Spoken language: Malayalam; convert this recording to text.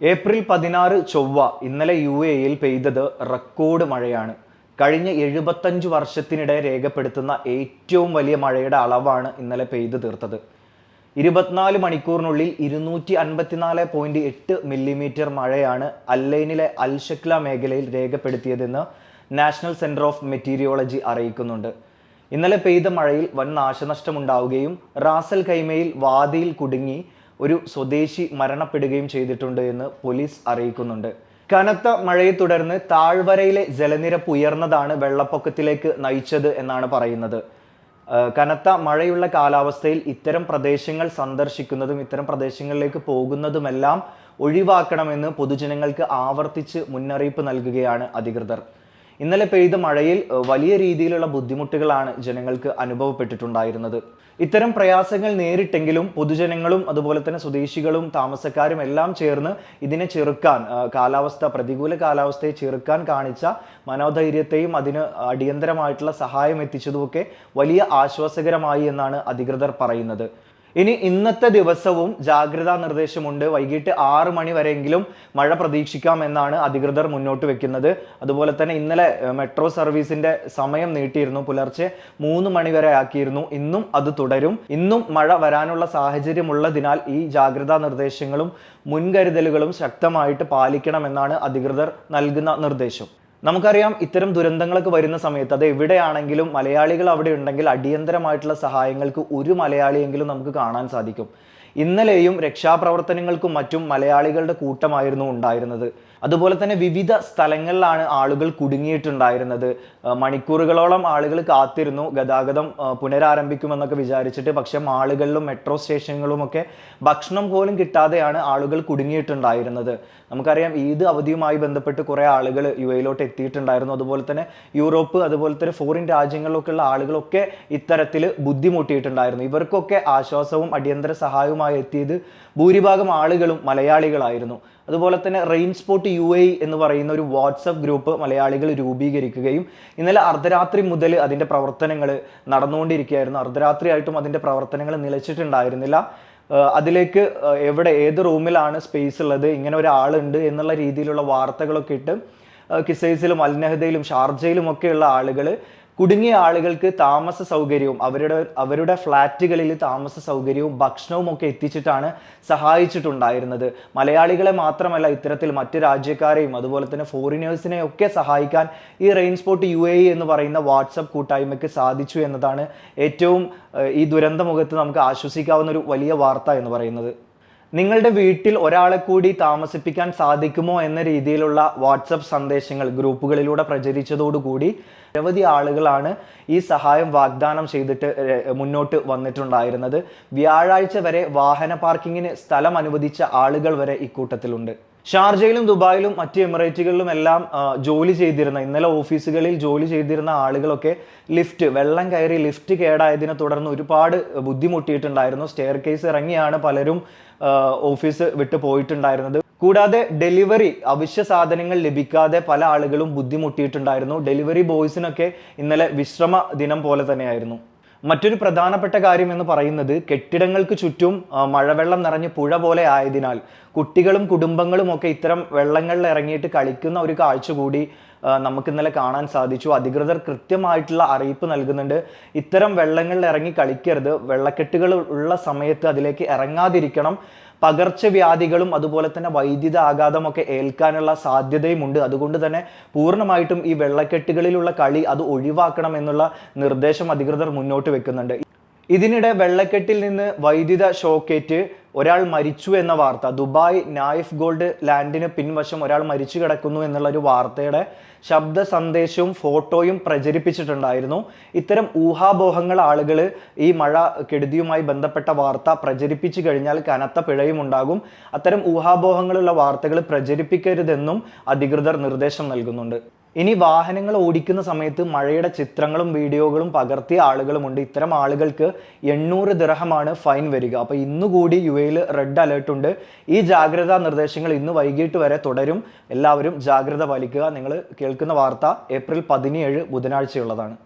ഏപ്രിൽ പതിനാറ് ചൊവ്വ ഇന്നലെ യു എയിൽ പെയ്തത് റെക്കോർഡ് മഴയാണ്. കഴിഞ്ഞ എഴുപത്തഞ്ച് വർഷത്തിനിടെ രേഖപ്പെടുത്തുന്ന ഏറ്റവും വലിയ മഴയുടെ അളവാണ് ഇന്നലെ പെയ്തു തീർത്തത്. ഇരുപത്തിനാല് മണിക്കൂറിനുള്ളിൽ ഇരുന്നൂറ്റി അൻപത്തിനാല് പോയിന്റ് എട്ട് മില്ലിമീറ്റർ മഴയാണ് അല്ലൈനിലെ അൽഷക്ല മേഖലയിൽ രേഖപ്പെടുത്തിയതെന്ന് നാഷണൽ സെന്റർ ഓഫ് മെറ്റീരിയോളജി അറിയിക്കുന്നുണ്ട്. ഇന്നലെ പെയ്ത മഴയിൽ വൻ നാശനഷ്ടമുണ്ടാവുകയും റാസൽ കൈമയിൽ വാദിയിൽ കുടുങ്ങി ഒരു സ്വദേശി മരണപ്പെടുകയും ചെയ്തിട്ടുണ്ട് എന്ന് പോലീസ് അറിയിക്കുന്നുണ്ട്. കനത്ത മഴയെ തുടർന്ന് താഴ്വരയിലെ ജലനിരപ്പ് ഉയർന്നതാണ് വെള്ളപ്പൊക്കത്തിലേക്ക് നയിച്ചത് എന്നാണ് പറയുന്നത്. കനത്ത മഴയുള്ള കാലാവസ്ഥയിൽ ഇത്തരം പ്രദേശങ്ങൾ സന്ദർശിക്കുന്നതും ഇത്തരം പ്രദേശങ്ങളിലേക്ക് പോകുന്നതുമെല്ലാം ഒഴിവാക്കണമെന്ന് പൊതുജനങ്ങൾക്ക് ആവർത്തിച്ച് മുന്നറിയിപ്പ് നൽകുകയാണ് അധികൃതർ. ഇന്നലെ പെയ്ത മഴയിൽ വലിയ രീതിയിലുള്ള ബുദ്ധിമുട്ടുകളാണ് ജനങ്ങൾക്ക് അനുഭവപ്പെട്ടിട്ടുണ്ടായിരുന്നത്. ഇത്തരം പ്രയാസങ്ങൾ നേരിട്ടെങ്കിലും പൊതുജനങ്ങളും അതുപോലെ തന്നെ സ്വദേശികളും താമസക്കാരും എല്ലാം ചേർന്ന് ഇതിനെ ചെറുക്കാൻ കാലാവസ്ഥ പ്രതികൂല കാലാവസ്ഥയെ ചെറുക്കാൻ കാണിച്ച മനോധൈര്യത്തെയും അതിന് അടിയന്തരമായിട്ടുള്ള സഹായം എത്തിച്ചതുമൊക്കെ വലിയ ആശ്വാസകരമായി എന്നാണ് അധികൃതർ പറയുന്നത്. ഇനി ഇന്നത്തെ ദിവസവും ജാഗ്രതാ നിർദ്ദേശമുണ്ട്. വൈകിട്ട് ആറ് മണി വരെയെങ്കിലും മഴ പ്രതീക്ഷിക്കാം എന്നാണ് അധികൃതർ മുന്നോട്ട് വെക്കുന്നത്. അതുപോലെ തന്നെ ഇന്നലെ മെട്രോ സർവീസിന്റെ സമയം നീട്ടിയിരുന്നു. പുലർച്ചെ മൂന്ന് മണി വരെ ആക്കിയിരുന്നു. ഇന്നും അത് തുടരും. ഇന്നും മഴ വരാനുള്ള സാഹചര്യമുള്ളതിനാൽ ഈ ജാഗ്രതാ നിർദ്ദേശങ്ങളും മുൻകരുതലുകളും ശക്തമായിട്ട് പാലിക്കണമെന്നാണ് അധികൃതർ നൽകുന്ന നിർദ്ദേശം. നമുക്കറിയാം ഇത്തരം ദുരന്തങ്ങളൊക്കെ വരുന്ന സമയത്ത് അത് എവിടെയാണെങ്കിലും മലയാളികൾ അവിടെ ഉണ്ടെങ്കിൽ അടിയന്തരമായിട്ടുള്ള സഹായങ്ങൾക്ക് ഒരു മലയാളിയെങ്കിലും നമുക്ക് കാണാൻ സാധിക്കും. ഇന്നലെയും രക്ഷാപ്രവർത്തനങ്ങൾക്കും മറ്റും മലയാളികളുടെ കൂട്ടമായിരുന്നു ഉണ്ടായിരുന്നത്. അതുപോലെ തന്നെ വിവിധ സ്ഥലങ്ങളിലാണ് ആളുകൾ കുടുങ്ങിയിട്ടുണ്ടായിരുന്നത്. മണിക്കൂറുകളോളം ആളുകൾ കാത്തിരുന്നു. ഗതാഗതം പുനരാരംഭിക്കുമെന്നൊക്കെ വിചാരിച്ചിട്ട് പക്ഷേ മാളുകളിലും മെട്രോ സ്റ്റേഷനുകളും ഒക്കെ ഭക്ഷണം പോലും കിട്ടാതെയാണ് ആളുകൾ കുടുങ്ങിയിട്ടുണ്ടായിരുന്നത്. നമുക്കറിയാം ഈദ് അവധിയുമായി ബന്ധപ്പെട്ട് കുറേ ആളുകൾ യു എയിലോട്ട് എത്തിയിട്ടുണ്ടായിരുന്നു. അതുപോലെ തന്നെ യൂറോപ്പ് അതുപോലെ തന്നെ ഫോറിൻ രാജ്യങ്ങളിലൊക്കെ ഉള്ള ആളുകളൊക്കെ ഇത്തരത്തിൽ ബുദ്ധിമുട്ടിയിട്ടുണ്ടായിരുന്നു. ഇവർക്കൊക്കെ ആശ്വാസവും അടിയന്തര സഹായവുമായി എത്തിയത് ഭൂരിഭാഗം ആളുകളും മലയാളികളായിരുന്നു. അതുപോലെ തന്നെ റെയിൻ സ്പോട്ട് യു എ എന്ന് പറയുന്ന ഒരു വാട്സപ്പ് ഗ്രൂപ്പ് മലയാളികൾ രൂപീകരിക്കുകയും ഇന്നലെ അർദ്ധരാത്രി മുതൽ അതിന്റെ പ്രവർത്തനങ്ങൾ നടന്നുകൊണ്ടിരിക്കുകയായിരുന്നു. അർദ്ധരാത്രിയായിട്ടും അതിന്റെ പ്രവർത്തനങ്ങൾ നിലച്ചിട്ടുണ്ടായിരുന്നില്ല. അതിലേക്ക് എവിടെ ഏത് റൂമിലാണ് സ്പേസ് ഉള്ളത് ഇങ്ങനെ ഒരാളുണ്ട് എന്നുള്ള രീതിയിലുള്ള വാർത്തകളൊക്കെ ഇട്ട് കിസൈസിലും അൽനഹദയിലും ഷാർജയിലും ഒക്കെയുള്ള ആളുകൾ കുടുങ്ങിയ ആളുകൾക്ക് താമസ സൗകര്യവും അവരുടെ അവരുടെ ഫ്ലാറ്റുകളിൽ താമസ സൗകര്യവും ഭക്ഷണവും ഒക്കെ എത്തിച്ചിട്ടാണ് സഹായിച്ചിട്ടുണ്ടായിരുന്നത്. മലയാളികളെ മാത്രമല്ല ഇത്തരത്തിൽ മറ്റു രാജ്യക്കാരെയും അതുപോലെ തന്നെ ഫോറിനേഴ്സിനെ ഒക്കെ സഹായിക്കാൻ ഈ റെയിൻ സ്പോട്ട് യു എ എന്ന് പറയുന്ന വാട്സപ്പ് കൂട്ടായ്മയ്ക്ക് സാധിച്ചു എന്നതാണ് ഏറ്റവും ഈ ദുരന്തമുഖത്ത് നമുക്ക് ആശ്വസിക്കാവുന്ന ഒരു വലിയ വാർത്ത എന്ന് പറയുന്നത്. നിങ്ങളുടെ വീട്ടിൽ ഒരാളെ കൂടി താമസിപ്പിക്കാൻ സാധിക്കുമോ എന്ന രീതിയിലുള്ള വാട്സപ്പ് സന്ദേശങ്ങൾ ഗ്രൂപ്പുകളിലൂടെ പ്രചരിച്ചതോടുകൂടി നിരവധി ആളുകളാണ് ഈ സഹായം വാഗ്ദാനം ചെയ്തിട്ട് മുന്നോട്ട് വന്നിട്ടുണ്ടായിരുന്നത്. വ്യാഴാഴ്ച വരെ വാഹന പാർക്കിങ്ങിന് സ്ഥലം അനുവദിച്ച ആളുകൾ വരെ ഇക്കൂട്ടത്തിലുണ്ട്. ഷാർജയിലും ദുബായിലും മറ്റ് എമിറേറ്റുകളിലും എല്ലാം ജോലി ചെയ്തിരുന്ന ഇന്നലെ ഓഫീസുകളിൽ ജോലി ചെയ്തിരുന്ന ആളുകളൊക്കെ ലിഫ്റ്റ് വെള്ളം കയറി ലിഫ്റ്റ് കേടായതിനെ തുടർന്ന് ഒരുപാട് ബുദ്ധിമുട്ടിയിട്ടുണ്ടായിരുന്നു. സ്റ്റെയർ കേസ് ഇറങ്ങിയാണ് പലരും ഓഫീസ് വിട്ട് പോയിട്ടുണ്ടായിരുന്നത്. കൂടാതെ ഡെലിവറി അവശ്യ സാധനങ്ങൾ ലഭിക്കാതെ പല ആളുകളും ബുദ്ധിമുട്ടിയിട്ടുണ്ടായിരുന്നു. ഡെലിവറി ബോയ്സിനൊക്കെ ഇന്നലെ വിശ്രമ ദിനം പോലെ തന്നെയായിരുന്നു. മറ്റൊരു പ്രധാനപ്പെട്ട കാര്യം എന്ന് പറയുന്നത് കെട്ടിടങ്ങൾക്ക് ചുറ്റും മഴവെള്ളം നിറഞ്ഞ് പുഴ പോലെ ആയതിനാൽ കുട്ടികളും കുടുംബങ്ങളും ഒക്കെ ഇത്തരം വെള്ളങ്ങളിൽ ഇറങ്ങിയിട്ട് കളിക്കുന്ന ഒരു കാഴ്ച കൂടി നമുക്ക് ഇന്നലെ കാണാൻ സാധിച്ചു. അധികൃതർ കൃത്യമായിട്ടുള്ള അറിയിപ്പ് നൽകുന്നുണ്ട്. ഇത്തരം വെള്ളങ്ങളിൽ ഇറങ്ങി കളിക്കരുത്. വെള്ളക്കെട്ടുകൾ ഉള്ള സമയത്ത് അതിലേക്ക് ഇറങ്ങാതിരിക്കണം. പകർച്ചവ്യാധികളും അതുപോലെ തന്നെ വൈദ്യുത ആഘാതമൊക്കെ ഏൽക്കാനുള്ള സാധ്യതയുമുണ്ട്. അതുകൊണ്ട് തന്നെ പൂർണമായിട്ടും ഈ വെള്ളക്കെട്ടുകളിലുള്ള കളി അത് ഒഴിവാക്കണം എന്നുള്ള നിർദ്ദേശം അധികൃതർ മുന്നോട്ട് വെക്കുന്നുണ്ട്. ഇതിനിടെ വെള്ളക്കെട്ടിൽ നിന്ന് വൈദ്യുത ഷോക്കേറ്റ് ഒരാൾ മരിച്ചു എന്ന വാർത്ത ദുബായ് നായിഫ് ഗോൾഡ് ലാൻഡിന് പിൻവശം ഒരാൾ മരിച്ചു കിടക്കുന്നു എന്നുള്ള ഒരു വാർത്തയുടെ ശബ്ദ സന്ദേശവും ഫോട്ടോയും പ്രചരിപ്പിച്ചിട്ടുണ്ടായിരുന്നു. ഇത്തരം ഊഹാപോഹങ്ങൾ ആളുകൾ ഈ മഴ കെടുതിയുമായി ബന്ധപ്പെട്ട വാർത്ത പ്രചരിപ്പിച്ചു കഴിഞ്ഞാൽ കനത്ത പിഴയും ഉണ്ടാകും. അത്തരം ഊഹാപോഹങ്ങളുള്ള വാർത്തകൾ പ്രചരിപ്പിക്കരുതെന്നും അധികൃതർ നിർദ്ദേശം നൽകുന്നുണ്ട്. ഇനി വാഹനങ്ങൾ ഓടിക്കുന്ന സമയത്ത് മഴയുടെ ചിത്രങ്ങളും വീഡിയോകളും പകർത്തിയ ആളുകളുമുണ്ട്. ഇത്തരം ആളുകൾക്ക് എണ്ണൂറ് ദിർഹമാണ് ഫൈൻ വരിക. അപ്പോൾ ഇന്നുകൂടി യു എയിൽ റെഡ് അലേർട്ട് ഉണ്ട്. ഈ ജാഗ്രതാ നിർദ്ദേശങ്ങൾ ഇന്ന് വൈകിട്ട് വരെ തുടരും. എല്ലാവരും ജാഗ്രത പാലിക്കുക. നിങ്ങൾ കേൾക്കുന്ന വാർത്ത ഏപ്രിൽ പതിനേഴ് ബുധനാഴ്ചയുള്ളതാണ്.